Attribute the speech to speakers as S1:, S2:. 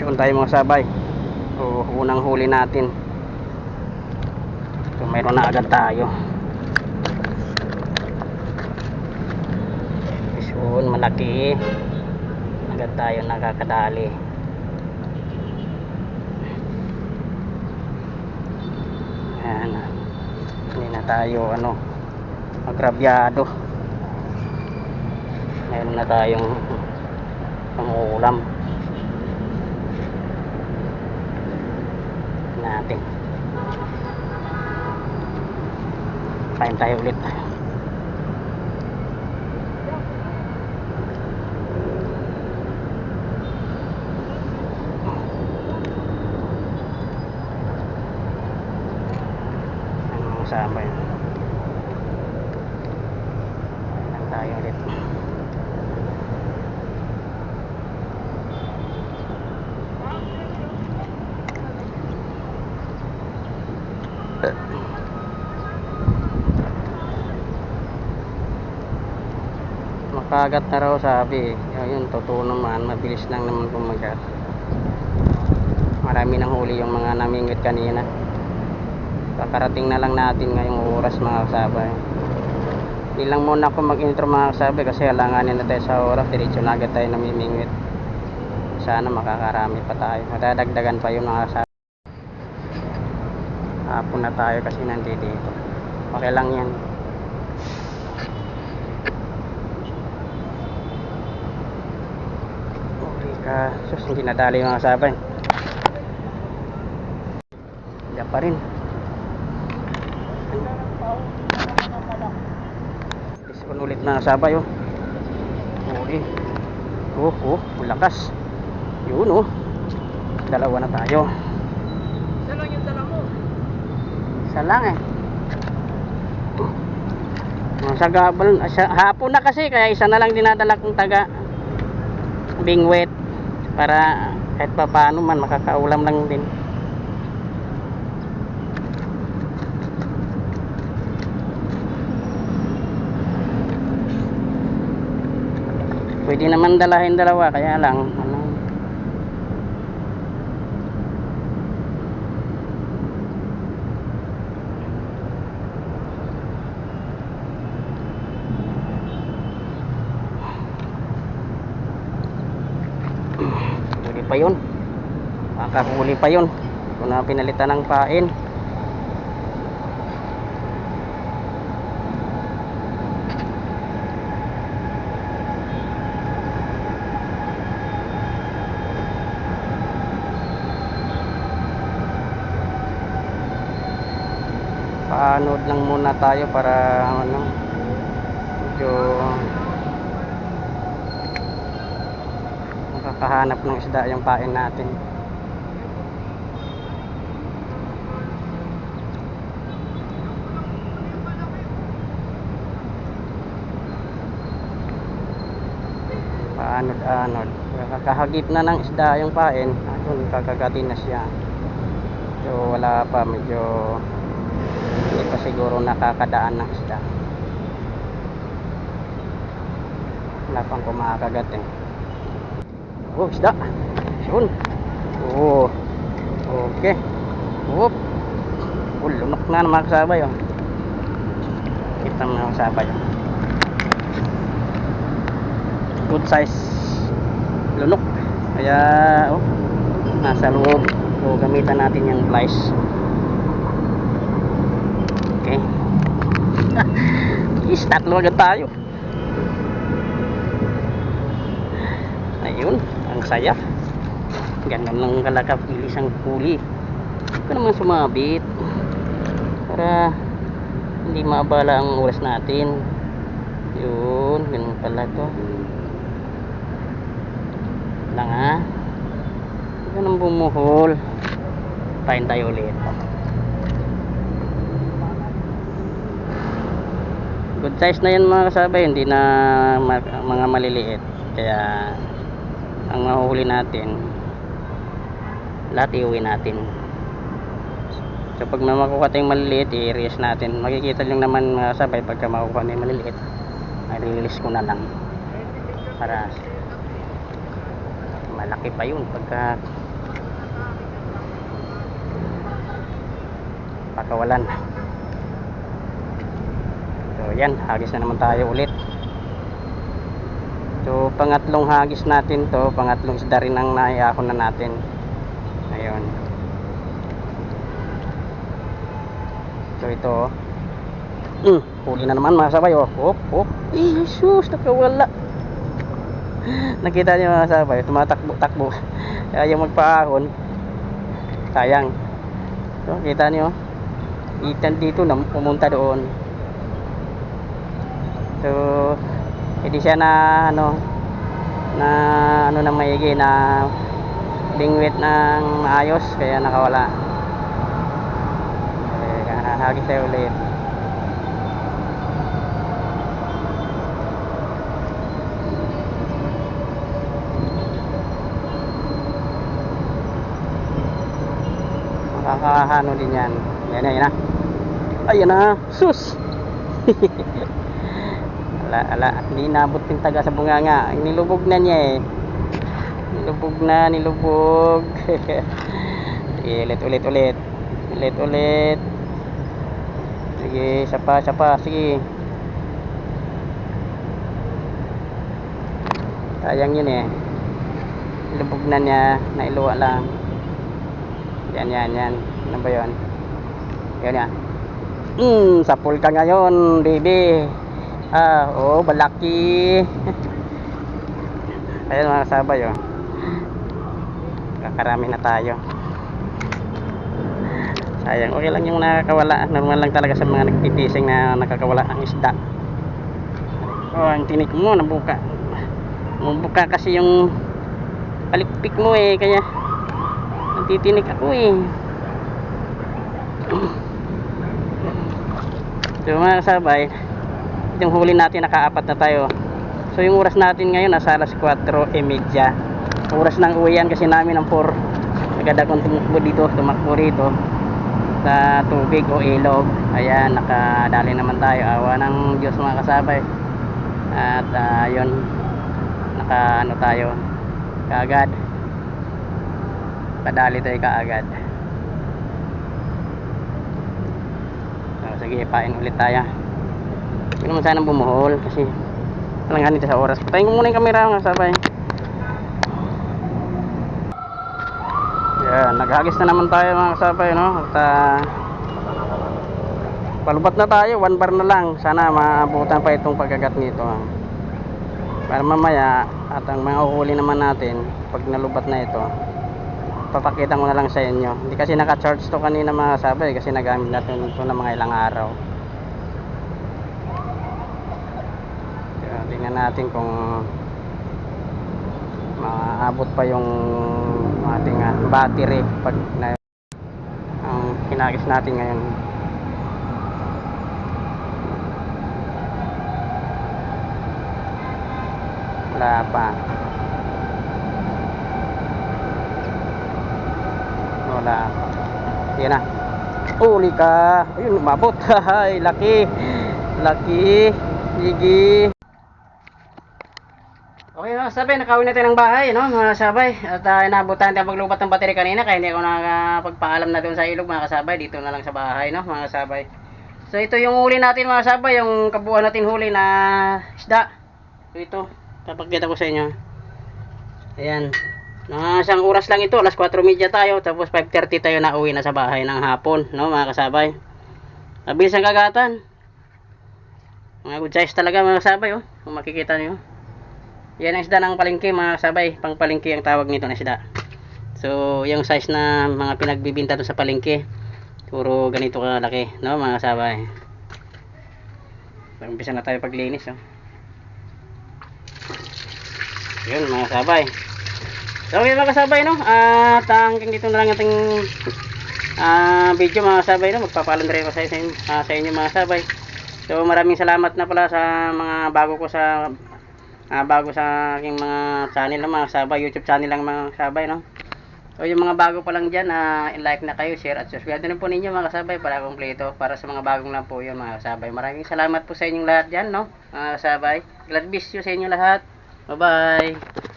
S1: Fish on tayo mga sabay. So, unang huli natin. So, meron na agad tayo. On, malaki. Agad tayo nakakadali. Ayan. Hindi na tayo ano agrabyado. Meron na tayong pangulam. Natin. Kain tayo ulit. Ano ang sabay? Kain tayo ulit. Makagat na raw sabi. Ayun totoo naman. Mabilis lang naman kumagat marami nang huli yung mga namingwit kanina. Kakarating na lang natin ngayong oras mga kasabay. Hindi lang muna ako mag intro mga kasabay kasi halanganin na tayo sa oras. Diretso na agad tayo namimingwit. Sana makakarami pa tayo. Madadagdagan pa yung mga kasabay. Hapon na tayo kasi nandito. Dito okay lang yan Okay ka. Sus, hindi nadali yung mga sabay. Hindi pa rin. Isikon ulit na sabay oh. Okay. Oh, oh, lakas. Yun oh. Dalawa na tayo.
S2: Isa lang yung dala mo.
S1: Isa lang eh. Oh, Sa gabal, sa, hapon na kasi kaya isa na lang dinadala kong taga bingwet para kahit pa paano man makakaulam lang din. Pwede naman dalahin dalawa kaya lang ano Huli pa yun. Makakahuli pa yun. Kung na pinalitan ng pain. Paanood lang muna tayo para ano medyo makakahanap ng isda yung pain natin. Paanod-anod. Kakahagip na ng isda yung pain ayun kakagatin na siya. So wala pa medyo hindi pa siguro nakakadaan ng isda. Wala pang kumakagat eh Oh, isda. Yun. Oh. Okay. Whoop. Oh, lunok na naman kasabay oh. Kita mo na kasabay oh. Good size lunok. Kaya oh, nasa loob. So, gamitan natin yung flies. Okay. I-start agad tayo. Ayun, ang saya. Ganun lang kalakabilis ang huli. Huwag ka naman sumabit. Para hindi maabala ang oras natin. Yun, ganun pala to. Lang ha. Nang bumuhol. Tayin tayo ulit. Good size na yan mga kasabay, hindi na mga maliliit. Kaya ang mahuli natin lahat iuwi natin. So pag makukuha tayong maliliit i-release natin. Makikita lang naman mga sabay pagka makukuha na maliliit i-release ko na lang. Para malaki pa yun pagka pakawalan so yan hagis na naman tayo ulit pangatlong hagis natin to pangatlong isda rin ang naiahon na natin. Ayun. So ito mm, huli na naman mga sabay oh. hop hop eh sus nakawala. Nakita niyo mga sabay tumatakbo takbo. Yung magpaahon. Sayang. So kita niyo itan dito na pumunta doon. So hindi siya na ano na ano na maigi na bingwit ng maayos kaya nakawala. Eh, hahagis tayo ulit. Makakahano din yan. Yan yan na. Ayan na. Sus ala ala hindi nabot yung taga sa bunganga nilubog na niya eh. Nilubog na nilubog. Sige ulit ulit ulit. Ulit ulit. Sige isa pa isa pa. Sige. Sayang yun eh. Nilubog na niya nailuwa lang. Yan yan yan. Ano ba yun? Yan yan Hmm, sapul ka ngayon, baby. Ah, oh, balaki. Ayan mga kasabay, oh. Kakarami na tayo. Sayang, okay lang yung nakakawala. Normal lang talaga sa mga nagtitising na nakakawala ang isda. Oh, ang tinik mo, nabuka. Nabuka kasi yung palikpik mo eh, kaya nagtitinik ako eh. So mga kasabay, yung huli natin nakaapat na tayo. So yung oras natin ngayon nasa alas 4.30. Oras ng uwian kasi namin ng 4. Agad akong tumakbo dito, tumakbo rito sa tubig o ilog. Ayan, nakadali naman tayo. Awa ng Diyos mga kasabay. At ah, yun, naka ano tayo, kaagad. Padali tayo kaagad. So, sige, pain ulit tayo. Hindi naman sana bumuhol kasi talangan dito sa oras. Patayin ko muna yung camera mga sabay. Yan, naghagis na naman tayo mga kasabay, no? At ah, palubat na tayo, one bar na lang. Sana maabutan pa itong pagkagat nito. ah. Para mamaya, at ang mga uhuli naman natin, pag nalubat na ito, papakita ko na lang sa inyo. Hindi kasi naka-charge to kanina mga sabay kasi nagamit natin ito ng mga ilang araw. Kaya tingnan natin kung maabot pa yung ating ah, battery pag na ang hinagis natin ngayon. Wala pa. Wala. Yan na. Uli ka. Ayun, umabot. Hay, laki. Laki. Sige. Mga sabay, nakawin na tayo ng bahay, no? Mga sabay. At uh, inabutan tayo paglubat ng battery kanina kaya hindi ako nakapagpaalam na doon sa ilog mga kasabay. Dito na lang sa bahay, no? Mga kasabay. So ito yung huli natin mga sabay, yung kabuuan natin huli na isda. So ito, papakita ko sa inyo. Ayan. Mga isang oras lang ito, alas 4.30 tayo, tapos 5.30 tayo na uwi na sa bahay ng hapon, no mga kasabay. Mabilis ang kagatan. Mga good size talaga mga kasabay, oh. Kung makikita niyo. Yan ang isda ng palengke mga kasabay, pang palengke ang tawag nito na isda. So, yung size na mga pinagbibinta doon sa palengke, puro ganito kalaki, no mga kasabay. So, umpisa na tayo paglinis, oh. Yun mga kasabay. So okay mga kasabay no. At hanggang dito na lang ating ah, video mga kasabay no. Magpapaalam na rin ako sa, sa, ah, sa inyo mga kasabay. So maraming salamat na pala sa mga bago ko sa ah, bago sa aking mga channel mga kasabay, YouTube channel lang mga kasabay no. So yung mga bago pa lang dyan, ah, like na kayo, share at subscribe na po ninyo mga kasabay para kompleto. Para sa mga bagong lang po yun mga kasabay. Maraming salamat po sa inyong lahat dyan no, mga kasabay. God bless you sa inyo lahat. Bye bye.